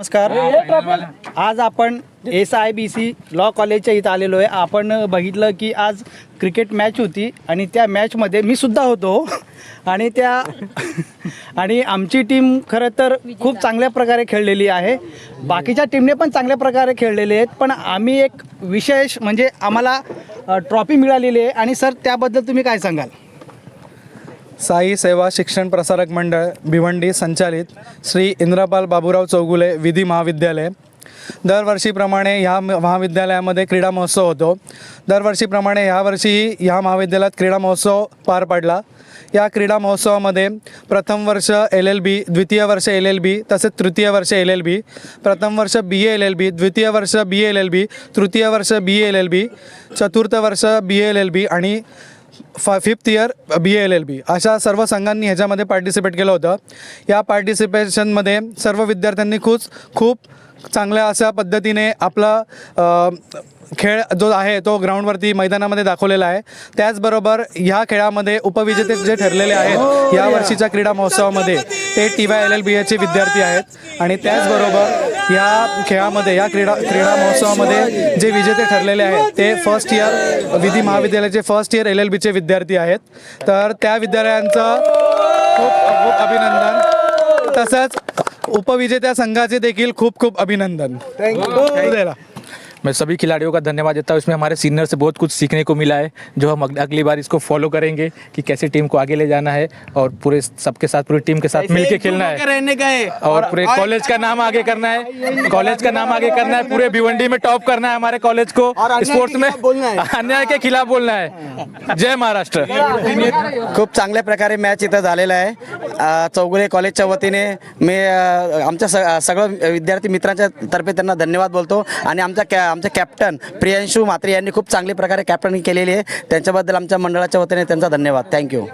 नमस्कार. आज आपण S I B C law कॉलेजच्या इथं आलेलो आहे. आपण बघितलं की आज क्रिकेट मॅच होती आणि त्या मॅचमध्ये मी सुद्धा होतो. आणि त्या आणि आमची टीम खरं तर खूप चांगल्या प्रकारे खेळलेली आहे. बाकीच्या टीमने पण चांगल्या प्रकारे खेळलेले आहेत. पण आम्ही एक विशेष म्हणजे आम्हाला ट्रॉफी मिळालेली आहे. आणि सर त्याबद्दल तुम्ही काय सांगाल? साई सेवा शिक्षण प्रसारक मंडळ भिवंडी संचालित श्री इंद्रपाल बाबूराव चौगुले विधी महाविद्यालय. दरवर्षीप्रमाणे ह्या महाविद्यालयामध्ये क्रीडा महोत्सव होतो. दरवर्षीप्रमाणे ह्यावर्षीही ह्या महाविद्यालयात क्रीडा महोत्सव पार पडला. या क्रीडा महोत्सवामध्ये प्रथम वर्ष एल एल बी द्वितीय वर्ष एल एल बी तसेच तृतीय वर्ष एल एल बी प्रथम वर्ष बी एल एल बी द्वितीय वर्ष बी एल एल बी तृतीय वर्ष बी एल एल बी चतुर्थ वर्ष बी एल एल बी आणि fa fifth year B L L B अशा सर्व संघांनी ह्याच्यामध्ये पार्टिसिपेट केलं होतं. या पार्टिसिपेशनमध्ये सर्व विद्यार्थ्यांनी खूप खूप चांगल्या अशा पद्धतीने आपला खेळ जो आहे तो ग्राउंडवरती मैदानामध्ये दाखवलेला आहे. त्याचबरोबर ह्या खेळामध्ये उपविजेते जे ठरलेले आहेत या वर्षीच्या क्रीडा महोत्सवामध्ये ते T Y L L B एचे विद्यार्थी आहेत. आणि त्याचबरोबर या खेळामध्ये या क्रीडा क्रीडा महोत्सवामध्ये जे विजेते ठरलेले आहेत ते फर्स्ट इयर विधी महाविद्यालयाचे फर्स्ट इयर एल एल बीचे विद्यार्थी आहेत. तर त्या विद्यालयांचं खूप खूप अभिनंदन. तसंच उपविजेत्या संघाचे देखील खूप खूप अभिनंदन. थँक्यू मैं सभी खिलाड़ियों का धन्यवाद देता हूँ। इसमें हमारे सीनियर से बहुत कुछ सीखने को मिला है जो हम अगली बार इसको फॉलो करेंगे कि कैसे टीम को आगे ले जाना है और पूरे सबके साथ पूरी टीम के साथ मिलके खेलना है। रहने का है और पूरे कॉलेज का नाम आगे करना है। कॉलेज का नाम आगे करना है। पूरे भिवंडी में टॉप करना है हमारे कॉलेज को। स्पोर्ट्स में अन्याय के खिलाफ बोलना है। जय महाराष्ट्र। खूप चांगल्या प्रकारे मॅच इथं झालेला आहे. चौगुले कॉलेजच्या वतीने मी आमच्या सगळं विद्यार्थी मित्रांच्या तर्फे त्यांना धन्यवाद बोलतो. आणि आमच्या कॅ आमचे कॅप्टन प्रियांशू म्हात्रे यांनी खूप चांगल्या प्रकारे कॅप्टन केलेली आहे. त्यांच्याबद्दल आमच्या मंडळाच्या वतीने त्यांचा धन्यवाद. थँक्यू